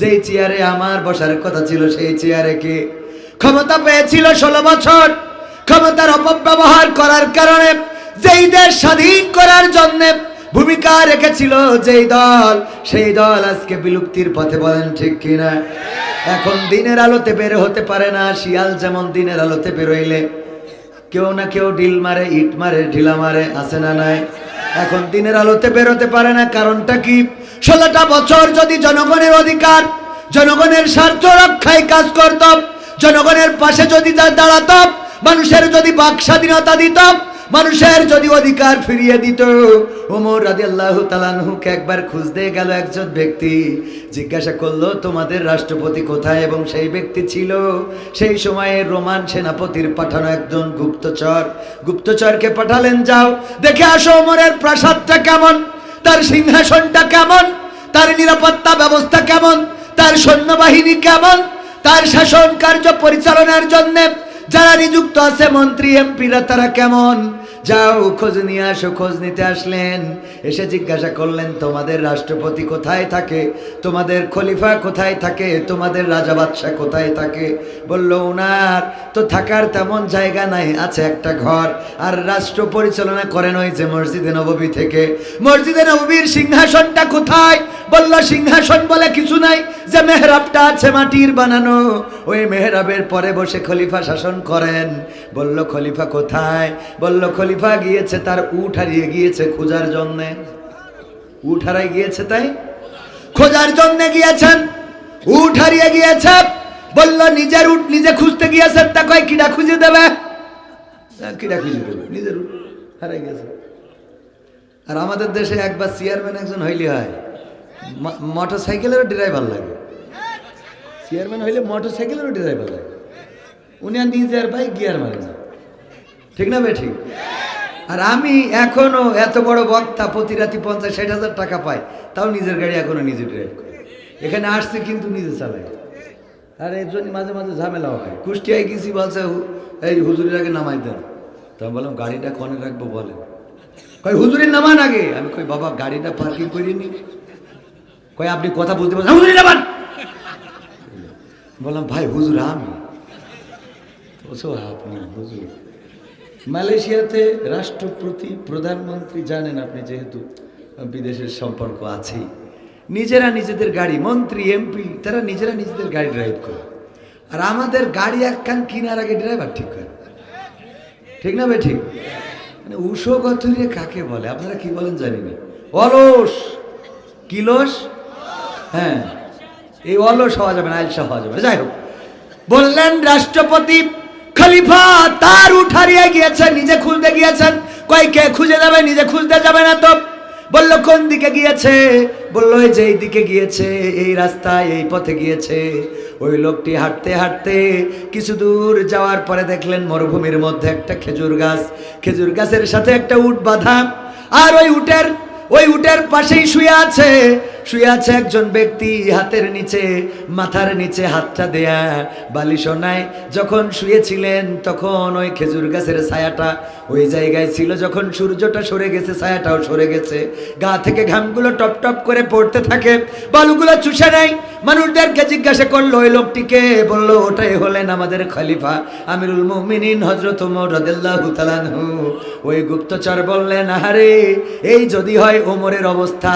যেই চেয়ারে আমার বসার কথা ছিল, সেই চেয়ারে কে? ক্ষমতা পেয়েছিল ষোলো বছর। ক্ষমতার অপব্যবহার করার কারণে যেই দেশ স্বাধীন করার জন্য ভূমিকা রেখেছিল যেই দল, সেই দল আজকে বিলুপ্তির পথে বলেন ঠিক কিনা? এখন দিনের আলোতে বের হতে পারে না, শিয়াল যেমন দিনের আলোতে বেরোইলে। কেউ না কেউ ডিল মারে, ইট মারে, ঢিলা মারে আসে না নাই? এখন দিনের আলোতে বেরোতে পারে না, কারণটা কি? ষোলোটা বছর যদি জনগণের অধিকার, জনগণের স্বার্থ রক্ষায় কাজ করত জনগণের পাশে যদি দাঁড়াত মানুষের যদি বাক স্বাধীনতা দিত মানুষের যদি অধিকার ফিরিয়ে দিত। ওমর রাজি আল্লাহ তালানহুকে একবার খুঁজতে গেল একজন ব্যক্তি, জিজ্ঞাসা করল, তোমাদের রাষ্ট্রপতি কোথায়? এবং সেই ব্যক্তি ছিল সেই সময়ে রোমান সেনাপতির পাঠানো একজন গুপ্তচর। গুপ্তচরকে পাঠালেন, যাও, দেখে আসো, ওমরের প্রাসাদটা কেমন? তার সিংহাসনটা কেমন? তার নিরাপত্তা ব্যবস্থা কেমন? তার সৈন্যবাহিনী কেমন? তার শাসন কার্য পরিচালনার জন্যে যারা নিযুক্ত আছে মন্ত্রী, এমপিরা, তারা কেমন? যাও, খোঁজ নিয়ে আসো, খোঁজ নিতে আসলেন। এসে জিজ্ঞাসা করলেন, তোমাদের রাষ্ট্রপতি কোথায় থাকে? তোমাদের খলিফা কোথায় থাকে? তোমাদের রাজা বাদশাহ কোথায় থাকে? বলল ওনার তো থাকার তেমন জায়গা নাই, আছে একটা ঘর। আর রাষ্ট্র পরিচালনা করেন ওই যে মসজিদে নববী থেকে। মসজিদে নববীর সিংহাসনটা কোথায়? বলল, সিংহাসন বলে কিছু নাই, যে মেহরাবটা আছে মাটির বানানো। ওই মেহরাবের পরে বসে খলিফা শাসন করেন। বলল, খলিফা কোথায়? বলল, খলিফা গিয়েছে, তার উঠ হারিয়ে গিয়েছে খোঁজার জন্যে। উঠ হারাই গিয়েছে তাই? খোঁজার জন্য গিয়েছেন, উঠ হারিয়ে গিয়েছে। বলল, নিজের উঠ নিজে খুঁজতে গিয়েছেন, তা কয় কিডা খুঁজে দেবে? কিডা খুঁজে দেবে? নিজের উঠ হারাই গেছে আর আমাদের দেশে একবার চেয়ারম্যান একজন হইলে হয় মোটর সাইকেলেরও ড্রাইভার লাগে। চেয়ারম্যান হইলে মোটর সাইকেলেরও ড্রাইভার লাগে। উনি আর নিজের ভাই গিয়ার মারে না। ঠিক না বে ঠিক? আর আমি এখনও এত বড় বক্তা প্রতি রাতি পঞ্চাশ ষাট হাজার টাকা পাই, তাও নিজের গাড়ি এখনও নিজে ড্রাইভ করি। এখানে আসছে কিন্তু নিজে চালাই আর এর জন্য মাঝে মাঝে ঝামেলাও হয়। কুষ্টিয়ায় গেছি বলছে এই হুজুরের আগে নামাই দেন। তো আমি বললাম, গাড়িটা কনে রাখব বলেন? কই হুজুরের নামান আগে? আমি কই, বাবা, গাড়িটা পার্কিং করিনি কই আপনি কথা বুঝতে পারছেন হুজুরের নামান? বললাম, ভাই, হুজুর আমি। বলছো আপনি, হুজুর। মালয়েশিয়াতে রাষ্ট্রপতি, প্রধানমন্ত্রী জানেন আপনি যেহেতু বিদেশের সম্পর্ক আছেই। নিজেরা নিজেদের গাড়ি, মন্ত্রী, এমপি, তারা নিজেরা নিজেদের গাড়ি ড্রাইভ করে। আর আমাদের গাড়ি একখান কিনার আগে ড্রাইভার ঠিক করে। ঠিক না ভাই ঠিক? মানে উষো গথুরিয়ে কাকে বলে? আপনারা কি বলেন জানি না। অলস! কিলস হ্যাঁ। এই অলস হওয়া যাবে না, আলসা হওয়া যাবে। যাই হোক। বললেন রাষ্ট্রপতি খলিফা তার উঠারিয়ে গিয়েছেন, নিজে খুঁজতে গিয়েছেন। কই কে খুঁজে যাবে, নিজে খুঁজতে যাবে না তো। বলল, কোন দিকে গিয়েছে? বলল যে এই দিকে গিয়েছে, এই রাস্তায়, এই পথে গিয়েছে। ওই লোকটি হাঁটতে হাঁটতে কিছু দূর যাওয়ার পরে দেখলেন মরুভূমির মধ্যে একটা খেজুর গাছ। খেজুর গাছের সাথে একটা উট বাঁধা। আর ওই উটের ওই উটের পাশেই শুয়ে আছে শুয়ে আছে একজন ব্যক্তি হাতের নিচে, মাথার নিচে হাতটা দেয়া। বালিশোনায় যখন শুয়েছিলেন, তখন ওই খেজুর গাছের ছায়াটা ওই জায়গায় ছিল। যখন সূর্যটা সরে গেছে, ছায়াটাও সরে গেছে। গা থেকে ঘামগুলো টপ টপ করে পড়তে থাকে। বালুগুলো চুষে নেয়। মানুষদেরকে জিজ্ঞাসা করল, ওই লোকটিকে? বলল, ওটাই হলেন আমাদের খলিফা আমিরুল মুমিনিন হজরত রাদিয়াল্লাহু ওই গুপ্তচর বললেন, আহারে, এই যদি হয় ওমরের অবস্থা,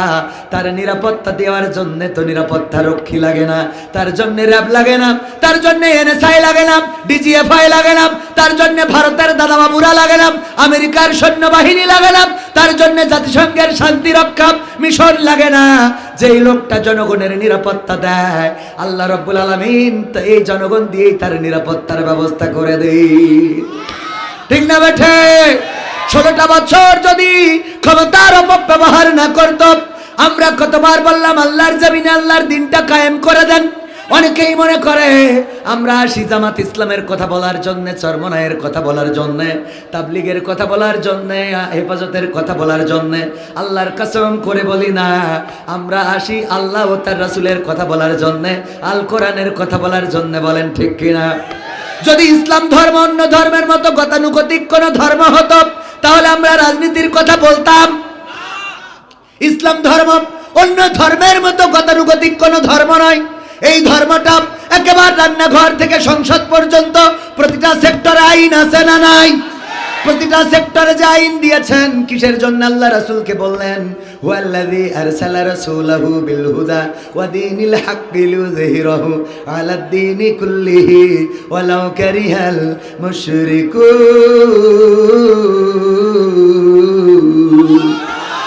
তার নিরাপত্তা দেওয়ার জন্য তো নিরাপত্তা রক্ষী লাগে না। তার জন্য র্যাব লাগে না, তার জন্য এনএসআই লাগে না, ডিজিএফআই লাগে না, তার জন্য ভারতের দাদাবাবুরা লাগে না, আমেরিকার সৈন্যবাহিনী লাগে না, তার জন্য জাতিসংঘের শান্তি রক্ষা মিশন লাগে না। যেই লোকটা জনগণের নিরাপত্তা দেয়, আল্লাহ রব্বুল আলমিন এই জনগণ দিয়েই তার নিরাপত্তার ব্যবস্থা করে দেয়। ঠিক না বেঠে? ষোলোটা বছর যদি ক্ষমতার অপব্যবহার না করত আমরা কতবার বললাম, আল্লাহর জমিনে আল্লাহর দিনটা কায়েম করে দেন। অনেকেই মনে করে, আমরা আসি জামাত ইসলামের কথা বলার জন্য চরমনায়ের কথা বলার জন্য, তাবলিগের কথা বলার জন্য, হেফাজতের কথা বলার জন্য। আল্লাহর কাসম করে বলি না, আমরা আসি আল্লাহ ও তার রাসুলের কথা বলার জন্য, আল কোরআনের কথা বলার জন্য, বলেন ঠিক কিনা? যদি ইসলাম ধর্ম অন্য ধর্মের মতো গতানুগতিক কোনো ধর্ম হতো, তাহলে আমরা রাজনীতির কথা বলতাম। ইসলাম ধর্ম অন্য ধর্মের মতো গতানুগতিক কোন ধর্ম নয়। এই ধর্মটা একেবারে রান্নাঘর থেকে সংসদ পর্যন্ত প্রতিটা সেক্টরে আইন আছে না নাই? প্রতিটা সেক্টরে যে আইন দিয়েছেন, কিসের জন্য আল্লাহ রাসূলকে বললেন, হুয়াল্লাযী আরসালা রাসূলাহু বিল হুদা ওয়া দীনিল হাক্কি লিয়ুযহিরাহু আলাদ দীনি কুল্লিহি ওয়ালাউ কারিহাল মুশরিকুন।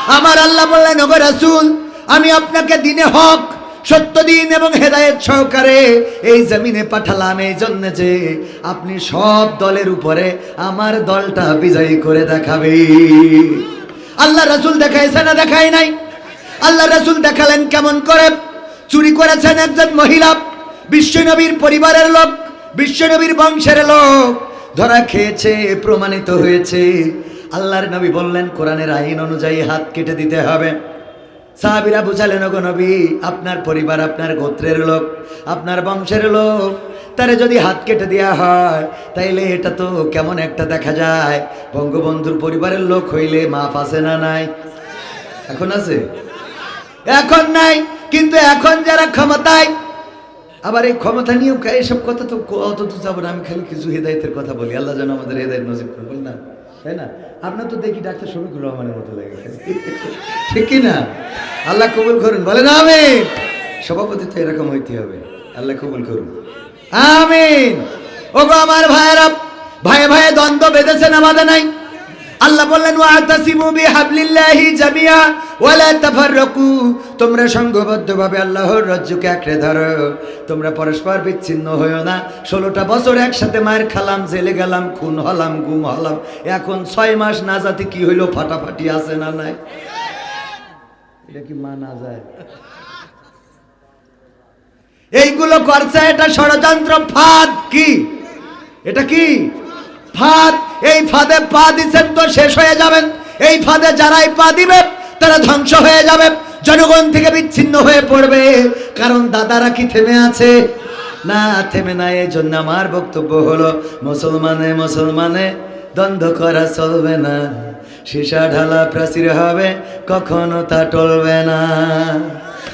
আমার আল্লাহ বললেন, ওগো রাসূল, আমি আপনাকে দিনে হক, সত্য দিন এবং হেদায়েত সহকারে এই জমিনে পাঠালাম। এই জন্য যে আপনি সব দলের উপরে আমার দলটা বিজয়ী করে দেখাবে। আল্লাহ রাসূল দেখাইছে না দেখাই নাই? আল্লাহ রাসূল দেখালেন কেমন করে? চুরি করেছেন একজন মহিলা, বিশ্বনবীর পরিবারের লোক, বিশ্বনবীর বংশের লোক। ধরা খেয়েছে, প্রমাণিত হয়েছে। আল্লাহর নবী বললেন, কোরআনের আইন অনুযায়ী হাত কেটে দিতে হবে। সাহাবিরা বুঝালেন, ওগো নবী, আপনার পরিবার আপনার গোত্রের লোক, আপনার বংশের লোক। তারে যদি হাত কেটে দেওয়া হয়, তাইলে এটা তো কেমন একটা দেখা যায়। বঙ্গবন্ধুর পরিবারের লোক হইলে মাফ আছে না নাই? এখন আছে? এখন নাই, কিন্তু এখন যারা ক্ষমতায়, আবার এই ক্ষমতা নিয়েও এসব কথা তো অত তো যাব না, আমি খালি কিছু হেদায়তের কথা বলি। আল্লাহ যেন আমাদের হেদায়ত নজিব করে, বল না। তাই না? আপনার তো দেখি ডাক্তার শফিকুর রহমানের মতো লাগে। ঠিক কি না? আল্লাহ কবুল করুন। বলে না আমি সভাপতি তো এরকম হইতে হবে। আল্লাহ কবুল করুন। আমিন। ওগো আমার ভাইয়েরা, ভাইয়ে ভাইয়ে দ্বন্দ্ব বেঁধেছেন আমাদের নাই। আল্লাহ বললেন, ওয়াতাসিমু বিহাবলিল্লাহি জামিয়া ওয়ালা তাফাররাকু। তোমরা সংঘবদ্ধভাবে আল্লাহর রাজ্যকে আঁকড়ে ধরো। তোমরা পরস্পর বিচ্ছিন্ন হইও না। ষোলোটা বছর একসাথে মায়ের খালাম, জেলে গেলাম, খুন হলাম, গুম হলাম। এখন ছয় মাস না যাতে কি হইল, ফাটাফাটি আছে না নাই? এটা কি মানা যায়? এইগুলো করছে এটা ষড়যন্ত্র ফাঁদ কি? এটা কি? ফাঁদ, এই ফাঁদে পা দিচ্ছেন তো শেষ হয়ে যাবেন। এই ফাঁদে যারাই পা দিবে, তারা ধ্বংস হয়ে যাবে। জনগণ থেকে বিচ্ছিন্ন হয়ে পড়বে। কারণ দাদারা কি থেমে আছে? না, থেমে না এই জন্য আমার বক্তব্য হলো, মুসলমানে মুসলমানে দ্বন্দ্ব করা চলবে না। সীসা ঢালা প্রাচীর হবে, কখনো তা টলবে না।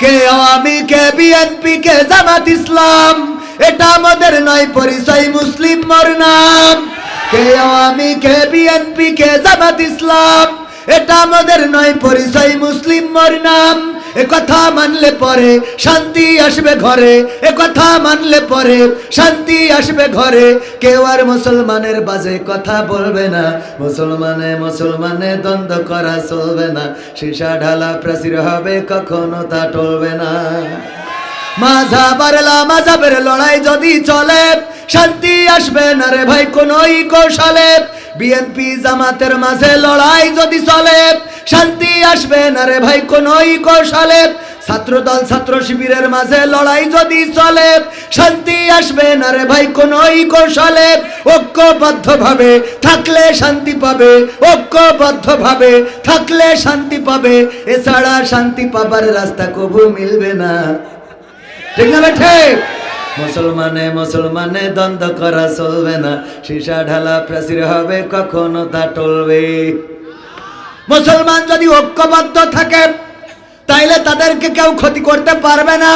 কে আমি, কে বিএনপি কে জামাত ইসলাম? এটা আমাদের নয়, পরিচয় মুসলিম মর নাম। কে আমি, কে বিএনপি কে জামাত ইসলাম? এটা আমাদের নয়, পরিচয় মুসলিম মর নাম। এ কথা মানলে পরে শান্তি আসবে ঘরে একথা কথা মানলে পরে শান্তি আসবে ঘরে। কেউ আর মুসলমানের বাজে কথা বলবে না, মুসলমানে মুসলমানে দ্বন্দ্ব করা চলবে না। সীসা ঢালা প্রাচীর হবে, কখনো তা টলবে না। মাঝাবারলা মাঝাবের লড়াই যদি চলে, শান্তি আসবে না রে ভাই কোনই কৌশলে। বিএনপি জামাতের মাঝে লড়াই যদি চলে, শান্তি আসবে না রে ভাই কোনই কৌশলে। ছাত্রদল ছাত্র শিবিরের মাঝে লড়াই যদি চলে, শান্তি আসবে না রে ভাই কোনই কৌশলে। ঐক্যবদ্ধ ভাবে থাকলে শান্তি পাবে ঐক্যবদ্ধ ভাবে থাকলে শান্তি পাবে, এছাড়া শান্তি পাবার রাস্তা কবু মিলবে না। ঠিক না ঠিক? মুসলমানে মুসলমানে দ্বন্দ্ব করা চলবে না। সীসা ঢালা প্রাচীর হবে কখনো তা টলবে। মুসলমান যদি ঐক্যবদ্ধ থাকে তাইলে তাদেরকে কেউ ক্ষতি করতে পারবে না।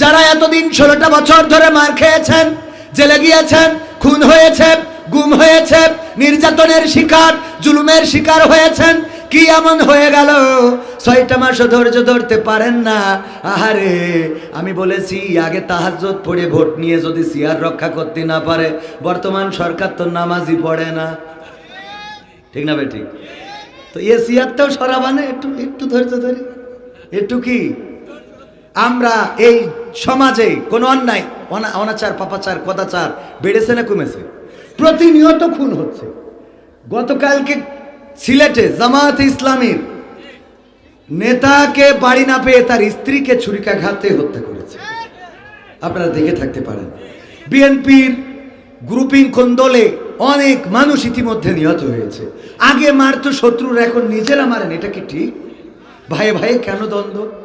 যারা এতদিন ষোলোটা বছর ধরে মার খেয়েছেন জেলে গিয়েছেন খুন হয়েছে গুম হয়েছে নির্যাতনের শিকার জুলুমের শিকার হয়েছেন কি এমন হয়ে গেল? ছয়টা মাসও ধৈর্য ধরতে পারেন না। আহারে, আমি বলেছি, আগে তাহাজ্জত পড়ে ভোট নিয়ে যদি সিয়ার রক্ষা করতে না পারে, বর্তমান সরকার তো নামাজই পড়ে না। ঠিক না ভাই, ঠিক? তো এ সিয়ারটাও সরাবানে একটু একটু ধৈর্য ধরে। একটু কি? আমরা এই সমাজে কোনো অন্যায়, অনা- অনাচার, পাপাচার, কদাচার বেড়েছে না কমেছে? প্রতিনিয়ত খুন হচ্ছে। গতকালকে সিলেটে জামায়াত ইসলামীর নেতাকে বাড়ি না পেয়ে তার স্ত্রীকে ছুরিকাঘাতে হত্যা করেছে। আপনারা দেখে থাকতে পারেন। বিএনপির গ্রুপিং কোন্দলে অনেক মানুষ ইতিমধ্যে নিহত হয়েছে। আগে মারতো শত্রুর, এখন নিজেরা মারেন, এটা কি ঠিক? ভাই ভাই কেন দ্বন্দ্ব?